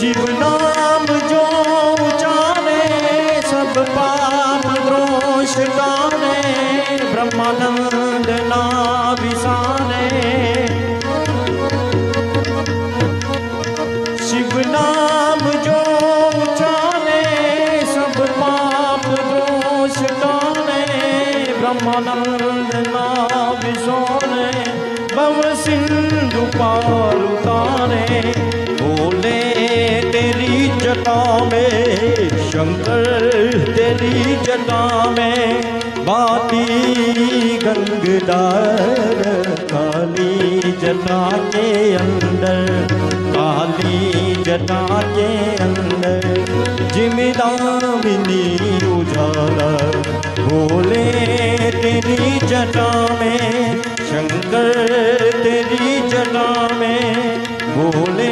શિવ નામ જો ઉચારે, સબ પાપ ક્રોશ કાને બ્રહ્માનંદ ના વિસારે. શિવ નામ જો ઉચારે, સબ પાપ ક્રોશ કાને બ્રહ્માનંદ ના વિસોને ભવ સિંધુ પારુતા जटा में शंकर तेरी जटा में बाती गंगदार, काली जटा के अंदर, काली जटा के अंदर जिमिदामिनी उजाला, बोले तेरी जटा में शंकर तेरी जटा में बोले